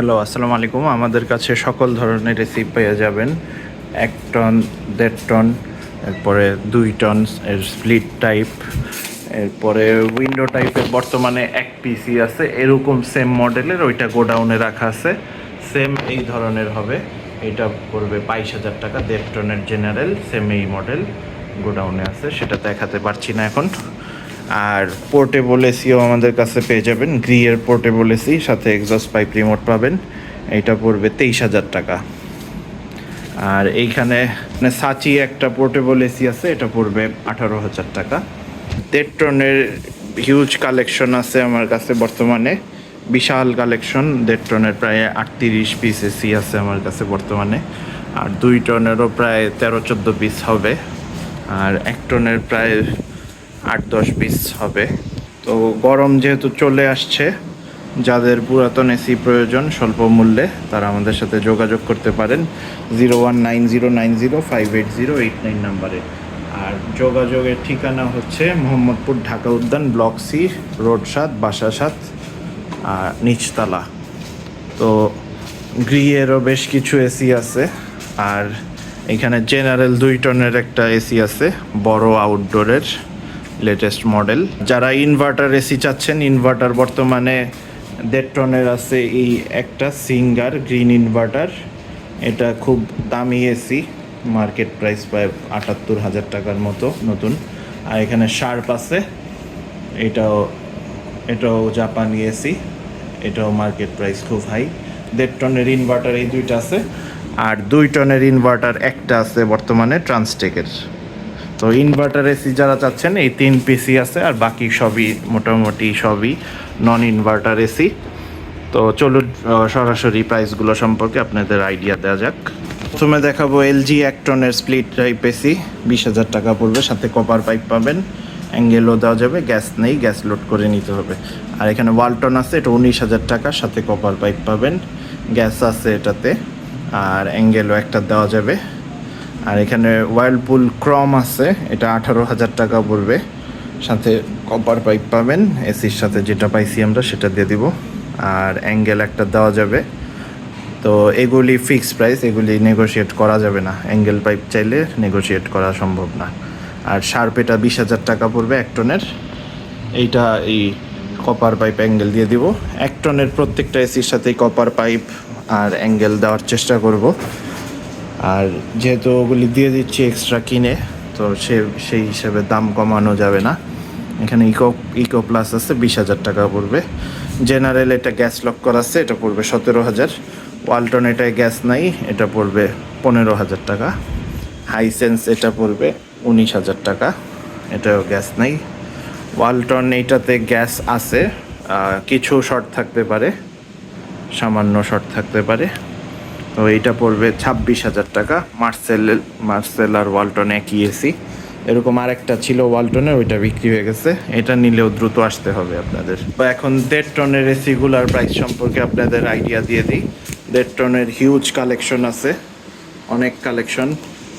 Hello, আসসালামু আলাইকুম। আমাদের কাছে সকল ধরনের রেসিপি পেয়ে যাবেন। এক টন, দেড় টন, এরপরে দুই টন এর স্প্লিট টাইপ এরপরে উইন্ডো টাইপের বর্তমানে এক পিসি আছে। এরকম সেম মডেলের ওইটা গোডাউনে রাখা আছে। সেম এই ধরনের হবে। এটা পড়বে বাইশ হাজার টাকা, দেড় টনের জেনারেল সেম এই মডেল গোডাউনে আছে। সেটা দেখাতে পারছি না এখন। আর পোর্টেবল এসিও আমাদের কাছে পেয়ে যাবেন। গ্রিয়ের পোর্টেবল এসি সাথে এক্সস্ট পাইপ রিমোট পাবেন। এটা পড়বে তেইশ হাজার টাকা। আর এইখানে মানে সাচি একটা পোর্টেবল এসি আছে, এটা পড়বে আঠারো হাজার টাকা। দেড় টনের হিউজ কালেকশন আছে আমার কাছে বর্তমানে। বিশাল কালেকশন দেড় টনের প্রায় আটত্রিশ পিস এসি আছে আমার কাছে বর্তমানে। আর দুই টনেরও প্রায় তেরো চোদ্দ পিস হবে। আর এক টনের প্রায় আট, দশ পিস হবে। তো গরম যেহেতু চলে আসছে, যাদের পুরাতন এসি প্রয়োজন স্বল্প মূল্যে তারা আমাদের সাথে যোগাযোগ করতে পারেন zero one nine zero nine zero five eight zero eight nine নাম্বারে। আর যোগাযোগের ঠিকানা হচ্ছে মোহাম্মদপুর ঢাকা উদ্যান, ব্লক সি, রোড সাত, বাসা সাত, আর নিচতলা। তো গ্রিয়েরও বেশ কিছু এসি আছে, আর এখানে জেনারেল দুই টনের একটা এসি আছে, বড় আউটডোরের লেটেস্ট মডেল যারা ইনভার্টার এসি চাচ্ছেন ইনভার্টার বর্তমানে দেড় টনের আছে, এই একটা সিঙ্গার গ্রিন ইনভার্টার এটা খুব দামি এসি মার্কেট প্রাইস প্রায় আটাত্তর হাজার টাকার মতো নতুন। আর এখানে শার্প আছে, এটাও এটাও জাপানি এসি এটাও মার্কেট প্রাইস খুব হাই দেড় টনের ইনভার্টার এই দুইটা আছে। আর দুই টনের ইনভার্টার একটা আছে বর্তমানে ট্রান্সটেকের তো ইনভার্টার এসি যারা চাচ্ছেন, এই তিন পিসি আছে আর বাকি সবই মোটামুটি সবই নন ইনভার্টার এসি তো চলুন সরাসরি প্রাইসগুলো সম্পর্কে আপনাদের আইডিয়া দেওয়া যাক। প্রথমে দেখাবো এলজি এক টনের স্প্লিট টাইপ এসি বিশ হাজার টাকা পড়বে, সাথে কপার পাইপ পাবেন। অ্যাঙ্গেলও দেওয়া যাবে গ্যাস নেই গ্যাস লোড করে নিতে হবে। আর এখানে ওয়ালটন আছে, এটা উনিশ হাজার টাকা, সাথে কপার পাইপ পাবেন। গ্যাস আছে এটাতে, আর অ্যাঙ্গেলও একটা দেওয়া যাবে। আর এখানে ওয়ার্লপুল ক্রম আছে, এটা আঠারো হাজার টাকা পড়বে। সাথে কপার পাইপ পাবেন এসির সাথে যেটা পাইছি আমরা সেটা দিয়ে দিব। আর অ্যাঙ্গেল একটা দেওয়া যাবে। তো এগুলি ফিক্সড প্রাইস এগুলি নেগোশিয়েট করা যাবে না। অ্যাঙ্গেল পাইপ চাইলে নেগোশিয়েট করা সম্ভব না। আর শার্প এটা বিশ হাজার টাকা পড়বে এক টনের এইটা এই কপার পাইপ অ্যাঙ্গেল দিয়ে দিব। এক টনের প্রত্যেকটা এসির সাথেই কপার পাইপ আর অ্যাঙ্গেল দেওয়ার চেষ্টা করব। আর যেহেতু ওগুলি দিয়ে দিচ্ছি এক্সট্রা কিনে, তো সে, সেই হিসেবে দাম কমানো যাবে না। এখানে ইকো ইকো প্লাস আছে, বিশ হাজার টাকা পড়বে। জেনারেল এটা গ্যাস লক করা আছে, এটা পড়বে সতেরো হাজার। ওয়ালটন এটায় গ্যাস নাই, এটা পড়বে পনেরো হাজার টাকা। হাইসেন্স এটা পড়বে উনিশ হাজার টাকা, এটাও গ্যাস নাই। ওয়ালটন এইটাতে গ্যাস আছে কিছু শর্ট থাকতে পারে, সামান্য শর্ট থাকতে পারে। তো এইটা পড়বে ছাব্বিশ হাজার টাকা। মার্সেল মার্সেল আর ওয়ালটন একই এসি। এরকম আরেকটা ছিল ওয়ালটনের, ওইটা বিক্রি হয়ে গেছে। এটা নিলেও দ্রুত আসতে হবে আপনাদের। তো এখন দেড় টনের এসিগুলোর প্রাইস সম্পর্কে আপনাদের আইডিয়া দিয়ে দিই। দেড় টনের হিউজ কালেকশন আছে। অনেক কালেকশন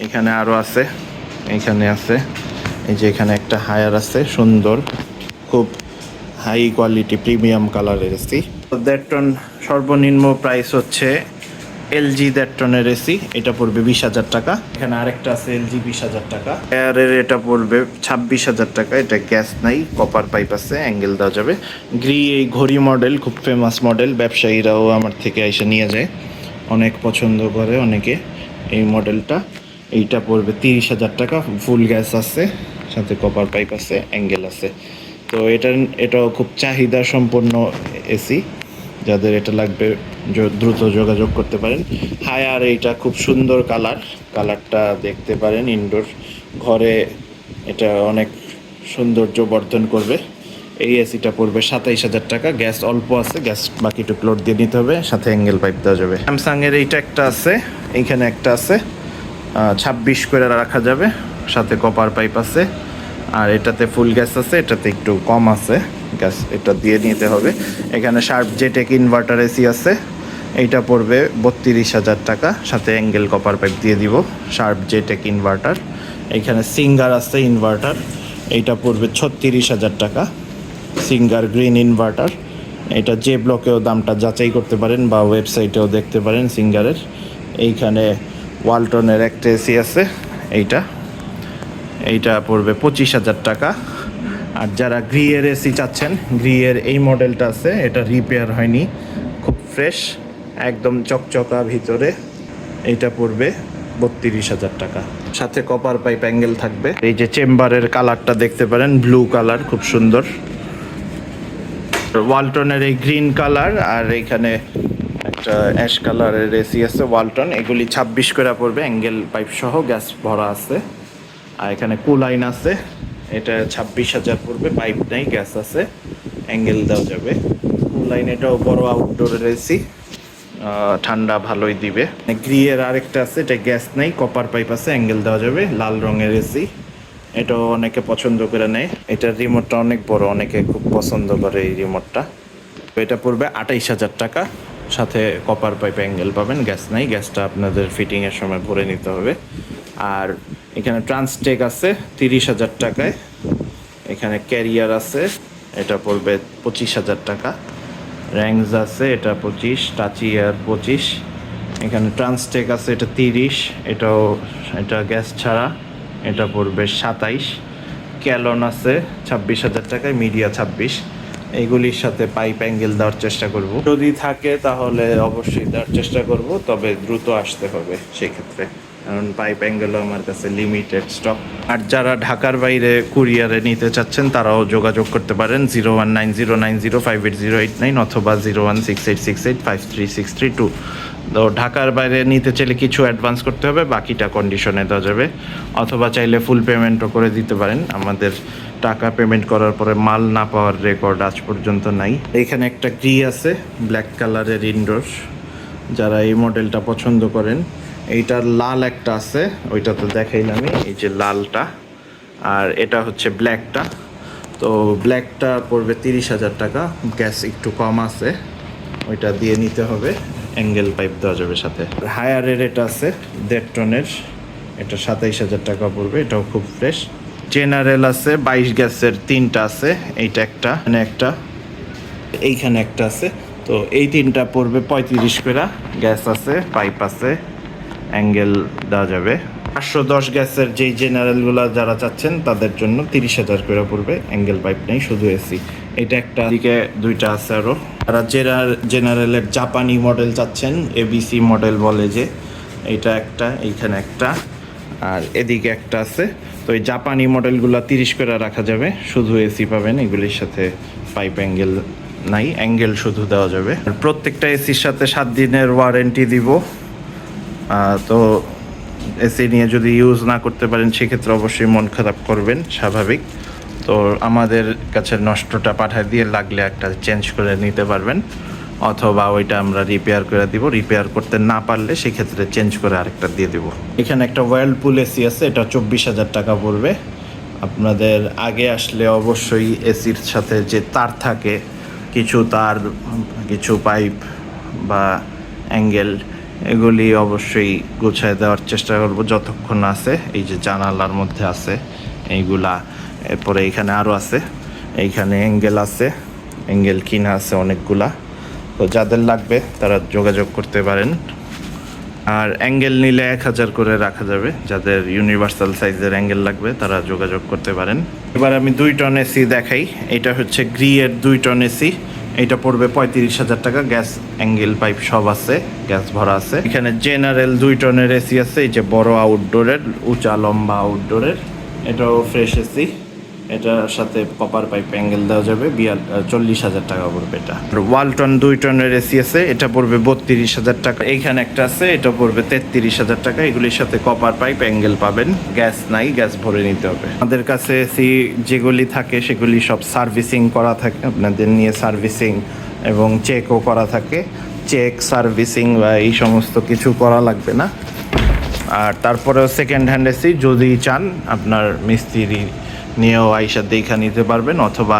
এখানে আরও আছে। এখানে আছে। এই যে এখানে একটা হায়ার আছে, সুন্দর। খুব হাই কোয়ালিটি প্রিমিয়াম কালারের এসি। দেড় টন সর্বনিম্ন প্রাইস হচ্ছে এলজি দেড় টনের এসি, এটা পড়বে বিশ হাজার টাকা। এখানে আরেকটা আছে এলজি বিশ হাজার টাকা। এয়ারের এটা পড়বে ছাব্বিশ হাজার টাকা, এটা গ্যাস নাই, কপার পাইপ আছে, অ্যাঙ্গেল দেওয়া যাবে। গ্রি এই ঘড়ি মডেল, খুব ফেমাস মডেল, ব্যবসায়ীরাও আমার থেকে এসে নিয়ে যায়। অনেক পছন্দ করে অনেকে এই মডেলটা। এইটা পড়বে তিরিশ হাজার টাকা, ফুল গ্যাস আছে, সাথে কপার পাইপ আছে, অ্যাঙ্গেল আছে। তো এটা এটাও খুব চাহিদা সম্পন্ন এসি। যাদের এটা লাগবে দ্রুত যোগাযোগ করতে পারেন। হায়ার এইটা খুব সুন্দর কালার। কালারটা দেখতে পারেন ইনডোর। ঘরে এটা অনেক সৌন্দর্য বর্ধন করবে। এই এসিটা পড়বে সাতাইশ হাজার টাকা। গ্যাস অল্প আছে, গ্যাস বাকিটুকু লোড দিয়ে নিতে হবে। সাথে অ্যাঙ্গেল পাইপ দেওয়া যাবে। স্যামসাংয়ের এইটা একটা আছে, এইখানে একটা আছে। ছাব্বিশ করে রাখা যাবে। সাথে কপার পাইপ আছে। আর এটাতে ফুল গ্যাস আছে, এটাতে একটু কম আছে। গ্যাস এটা দিয়ে নিতে হবে। এখানে শার্প জেটেক ইনভার্টার এসি আছে। এইটা পড়বে বত্রিশ হাজার টাকা। সাথে অ্যাঙ্গেল কপার পাইপ দিয়ে দিব। শার্প জেটেক ইনভার্টার এখানে সিঙ্গার আছে ইনভার্টার এইটা পড়বে ছত্রিশ হাজার টাকা। সিঙ্গার গ্রিন ইনভার্টার এটা যে ব্লকেও দামটা যাচাই করতে পারেন বা ওয়েবসাইটেও দেখতে পারেন সিঙ্গারের এইখানে ওয়ালটনের একটা এসি আছে। এইটা। এইটা পড়বে পঁচিশ হাজার টাকা। আর যারা গ্রিয়ের এসি চাচ্ছেন গ্রিয়ের এই মডেলটা আছে, এটা রিপেয়ার হয়নি, খুব ফ্রেশ একদম চকচকা ভিতরে, এইটা পড়বে বত্রিশ হাজার টাকা। সাথে কপার পাইপ অ্যাঙ্গেল থাকবে। এই যে চেম্বারের কালারটা দেখতে পারেন ব্লু কালার খুব সুন্দর। ওয়ালটনের এই গ্রিন কালার আর এইখানে একটা অ্যাশ কালারের এসি আছে ওয়ালটন এগুলি ছাব্বিশ করে পড়বে অ্যাঙ্গেল পাইপ সহ গ্যাস ভরা আছে। আর এখানে কুলাইন আছে। এটা ছাব্বিশ হাজার পড়বে পাইপ নেই গ্যাস আছে অ্যাঙ্গেল দেওয়া যাবে। লাইন এটাও বড় আউটডোরের এসি ঠান্ডা ভালোই দিবে। গ্রিয়ের আরেকটা আছে, এটা গ্যাস নেই কপার পাইপ আছে অ্যাঙ্গেল দেওয়া যাবে, লাল রঙের এসি এটাও অনেকে পছন্দ করে নেয়। এটার রিমোটটা অনেক বড়, অনেকে খুব পছন্দ করে এই রিমোটটা এটা পড়বে আঠাইশ হাজার টাকা। সাথে কপার পাইপ অ্যাঙ্গেল পাবেন গ্যাস নাই গ্যাসটা আপনাদের ফিটিংয়ের সময় ভরে নিতে হবে। আর এখানে ট্রান্সটেক আছে তিরিশ হাজার টাকায়। এখানে ক্যারিয়ার আছে, এটা পড়বে পঁচিশ হাজার টাকা। র্যাংস আছে, এটা পঁচিশ টাচিয়ার পঁচিশ। এখানে ট্রান্সটেক আছে, এটা তিরিশ। এটাও, এটা গ্যাস ছাড়া, এটা পড়বে সাতাইশ। ক্যালন আছে ছাব্বিশ হাজার টাকায় মিডিয়া ছাব্বিশ। এইগুলির সাথে পাইপ অ্যাঙ্গেল দেওয়ার চেষ্টা করব। যদি থাকে তাহলে অবশ্যই দেওয়ার চেষ্টা করব, তবে দ্রুত আসতে হবে সেই ক্ষেত্রে কারণ পাইপ অ্যাঙ্গেলও আমার কাছে লিমিটেড স্টক আর যারা ঢাকার বাইরে কুরিয়ারে নিতে চাচ্ছেন, তারাও যোগাযোগ করতে পারেন zero one nine zero nine zero five eight zero eight nine অথবা zero one six eight six eight five three six three two তো ঢাকার বাইরে নিতে চাইলে কিছু অ্যাডভান্স করতে হবে, বাকিটা কন্ডিশনে দেওয়া যাবে। অথবা চাইলে ফুল পেমেন্টও করে দিতে পারেন। আমাদের টাকা পেমেন্ট করার পরে মাল না পাওয়ার রেকর্ড আজ পর্যন্ত নাই। এখানে একটা গ্রি আছে ব্ল্যাক কালারের ইনডোর যারা এই মডেলটা পছন্দ করেন এইটার লাল একটা আছে ওইটা তো দেখাইলামই এই যে লালটা। আর এটা হচ্ছে ব্ল্যাকটা। তো ব্ল্যাকটা পড়বে তিরিশ হাজার টাকা, গ্যাস একটু কম আছে, ওইটা দিয়ে নিতে হবে, অ্যাঙ্গেল পাইপ দেওয়া যাবে সাথে। হায়ারের এটা আছে, দেড় টনের, এটা সাতাইশ হাজার টাকা পড়বে, এটাও খুব ফ্রেশ। জেনারেল আছে, বাইশ গ্যাসের তিনটা আছে, এইটা একটা মানে একটা, এইখানে একটা আছে। তো এই তিনটা পড়বে পঁয়ত্রিশ করে, গ্যাস আছে, পাইপ আছে। অ্যাঙ্গেল দেওয়া যাবে। পাঁচশো দশ গ্যাসের যেই জেনারেলগুলো যারা চাচ্ছেন, তাদের জন্য তিরিশ হাজার করে পড়বে। অ্যাঙ্গেল পাইপ নেই, শুধু এসি। এটা একটা দিকে দুইটা আছে আরও যারা জেনার, জেনারেলের জাপানি মডেল চাচ্ছেন এবিসি মডেল বলে যে, এটা একটা, এইখানে একটা, আর এদিকে একটা আছে। তো এই জাপানি মডেলগুলো তিরিশ করে রাখা যাবে। শুধু এসি পাবেন, এগুলির সাথে পাইপ অ্যাঙ্গেল নাই। অ্যাঙ্গেল শুধু দেওয়া যাবে। আর প্রত্যেকটা এসির সাথে সাত দিনের ওয়ারেন্টি দিব। তো এসি নিয়ে যদি ইউজ না করতে পারেন, সেক্ষেত্রে অবশ্যই মন খারাপ করবেন, স্বাভাবিক। তো আমাদের কাছে নষ্টটা পাঠায় দিয়ে লাগলে একটা চেঞ্জ করে নিতে পারবেন, অথবা ওইটা আমরা রিপেয়ার করে দিব। রিপেয়ার করতে না পারলে সেক্ষেত্রে চেঞ্জ করে আরেকটা দিয়ে দিব। এখানে একটা ওয়ার্লপুল এসি আছে, এটা চব্বিশ হাজার টাকা পড়বে। আপনাদের আগে আসলে অবশ্যই এসির সাথে যে তার থাকে, কিছু তার, কিছু পাইপ বা অ্যাঙ্গেল এগুলি অবশ্যই গোছায় দেওয়ার চেষ্টা করব যতক্ষণ আছে, এই যে জানালার মধ্যে আছে, এইগুলা। এরপরে এখানে আরও আছে, এইখানে অ্যাঙ্গেল আছে, অ্যাঙ্গেল কিনা আছে অনেকগুলা। তো যাদের লাগবে তারা যোগাযোগ করতে পারেন। আর অ্যাঙ্গেল নিলে এক হাজার করে রাখা যাবে। যাদের ইউনিভার্সাল সাইজের অ্যাঙ্গেল লাগবে তারা যোগাযোগ করতে পারেন। এবার আমি দুই টন এসি দেখাই। এটা হচ্ছে গ্রিয়ের দুই টন এসি। এটা পড়বে পঁয়ত্রিশ হাজার টাকা, গ্যাস অ্যাঙ্গেল পাইপ সব আছে, গ্যাস ভরা আছে। এখানে জেনারেল দুই টনের এসি আছে, এই যে বড় আউটডোরের উঁচা লম্বা আউটডোরের এটাও ফ্রেশ এসি এটার সাথে কপার পাইপ অ্যাঙ্গেল দেওয়া যাবে, বিয়াল চল্লিশ হাজার টাকা পড়বে এটা। ওয়ালটন দুই টনের এসি আছে, এটা পড়বে বত্রিশ হাজার টাকা। এইখানে একটা আছে, এটা পড়বে তেত্রিশ হাজার টাকা। এগুলির সাথে কপার পাইপ অ্যাঙ্গেল পাবেন। গ্যাস নাই গ্যাস ভরে নিতে হবে। আমাদের কাছে এসি যেগুলি থাকে, সেগুলি সব সার্ভিসিং করা থাকে। আপনাদের নিয়ে সার্ভিসিং এবং চেকও করা থাকে। চেক সার্ভিসিং বা এই সমস্ত কিছু করা লাগবে না। আর তারপরেও সেকেন্ড হ্যান্ড এসি যদি চান, আপনার মিস্ত্রি নিয়েও আইসা দেখা নিতে পারবেন, অথবা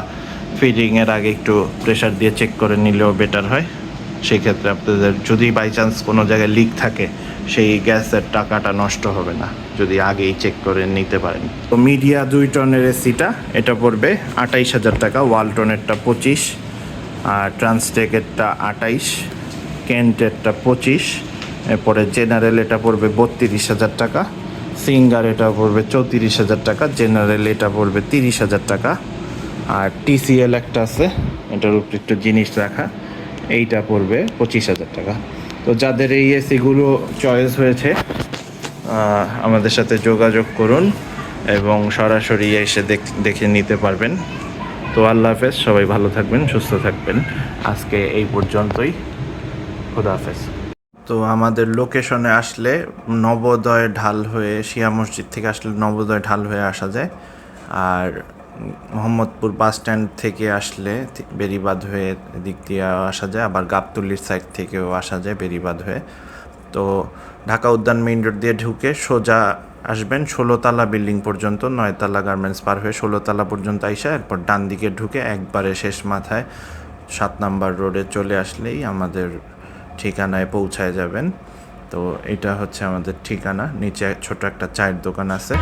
ফিটিংয়ের আগে একটু প্রেশার দিয়ে চেক করে নিলেও বেটার হয়। সেই ক্ষেত্রে আপনাদের যদি বাই চান্স কোনো জায়গায় লিক থাকে, সেই গ্যাসের টাকাটা নষ্ট হবে না, যদি আগেই চেক করে নিতে পারেন। তো মিডিয়া দুই টনের এসিটা এটা পড়বে আটাইশ হাজার টাকা ওয়ালটনেরটা পঁচিশ, আর ট্রান্সটেকেরটা আটাইশ কেন্টেরটা পঁচিশ, এরপরে জেনারেল এটা পড়বে বত্রিশ হাজার টাকা। সিঙ্গার এটা পড়বে চৌত্রিশ হাজার টাকা, জেনারেল এটা পড়বে তিরিশ হাজার টাকা, আর টিসিএল একটা আছে, এটার উপরে একটু জিনিস রাখা, এইটা পড়বে পঁচিশ হাজার টাকা। তো যাদের এই এসিগুলো চয়েস হয়েছে আমাদের সাথে যোগাযোগ করুন এবং সরাসরি এসে দেখ- নিতে পারবেন। তো আল্লাহ হাফেজ, সবাই ভালো থাকবেন, সুস্থ থাকবেন। আজকে এই পর্যন্তই। খুদা হাফেজ। তো আমাদের লোকেশনে আসলে নবোদয় ঢাল হয়ে, শিয়া মসজিদ থেকে আসলে নবোদয় ঢাল হয়ে আসা যায়। আর মোহাম্মদপুর বাস স্ট্যান্ড থেকে আসলে বেরিবাদ হয়ে দিক দিয়ে আসা যায়। আবার গাবতলির সাইড থেকেও আসা যায় বেরিবাদ হয়ে। তো ঢাকা উদ্যান মেইন রোড দিয়ে ঢুকে সোজা আসবেন ষোলোতলা বিল্ডিং পর্যন্ত, নয়তলা গার্মেন্টস পার হয়ে ষোলোতলা পর্যন্ত আইসা এরপর ডান দিকে ঢুকে একবারে শেষ মাথায় সাত নাম্বার রোডে চলে আসলেই আমাদের ঠিকানায় পৌঁছায় যাবেন। তো এটা হচ্ছে আমাদের ঠিকানা। নিচে ছোট একটা চায়ের দোকান আছে।